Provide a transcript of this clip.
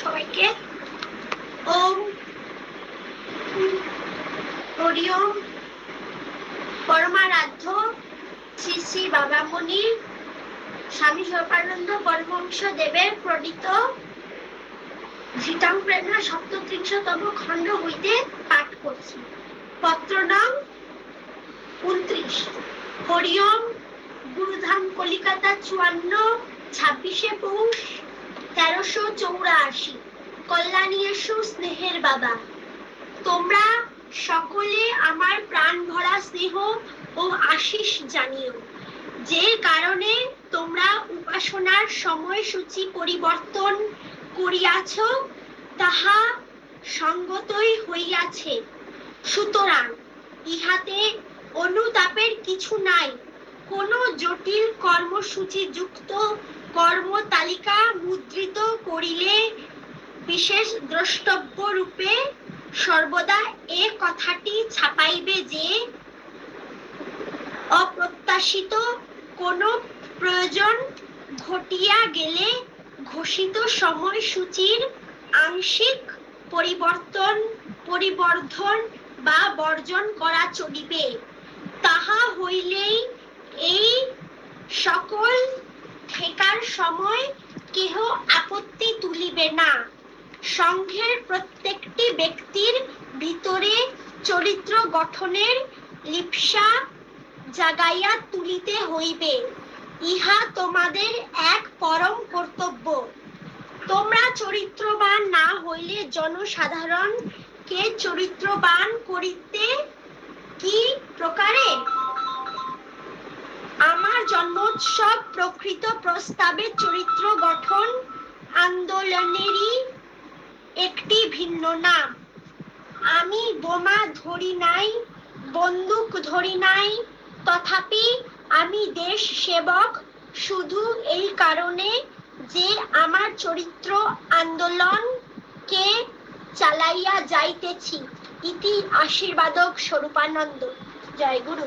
সবাইকে। ওম হরি ওম পরমারাধ্য, শ্রী শ্রী বাবামণি, স্বামী সর্বানন্দ পরমহংস দেবের প্রণীত ধৃতাং প্রেরণা সপ্তত্রিংশতম খণ্ড হইতে পাঠ করছি। পত্র নাম উনত্রিশ। হরিওম, গুরুধাম কলিকাতা চুয়ান্ন, ছাব্বিশে পৌষ তেরোশো চৌরাশি। কল্যাণী এসো স্নেহের বাবা। তোমরা সকলে আমার প্রাণ ভরা স্নেহ ও আশিস জানিও। যে কারণে তোমরা উপাসনার সময়সূচি পরিবর্তন করিয়াছ, তাহা সঙ্গতই হইয়াছে। সুতরাং ইহাতে অনুতাপের কিছু নাই। কোনো জটিল কর্মসূচি যুক্ত কর্ম তালিকা মুদ্রিত করিলে বিশেষ দ্রষ্টব্য রূপে সর্বদা এ কথাটি ছাপাইবে যে, অপ্রত্যাশিত কোনো প্রয়োজন ঘটিয়া গেলে ঘোষিত সময়সূচির আংশিক পরিবর্তন, পরিবর্ধন বা বর্জন করা চলিবে। তাহা হইলেই এই সকল ঠেকার সময় কেহ আপত্তি তুলিবে না। সংঘের প্রত্যেকটি ব্যক্তির ভিতরে চরিত্র গঠনের লিপসা জাগাইয়া তুলিতে হইবে। ইহা তোমাদের এক পরম কর্তব্য। তোমরা চরিত্রবান না হইলে জনসাধারণ কে চরিত্রবান করিতে কি প্রকারে? জন্মোৎসব প্রকৃত প্রস্তাবে চরিত্র গঠন, আন্দোলনেরই একটি ভিন্ন নাম। আমি বোমা ধরি নাই, বন্দুক ধরি নাই, তথাপি আমি দেশ সেবক। শুধু এই কারণে যে আমার চরিত্র আন্দোলন কে চালাইয়া যাইতেছি, ইতি আশীর্বাদক স্বরূপানন্দ। জয় গুরু।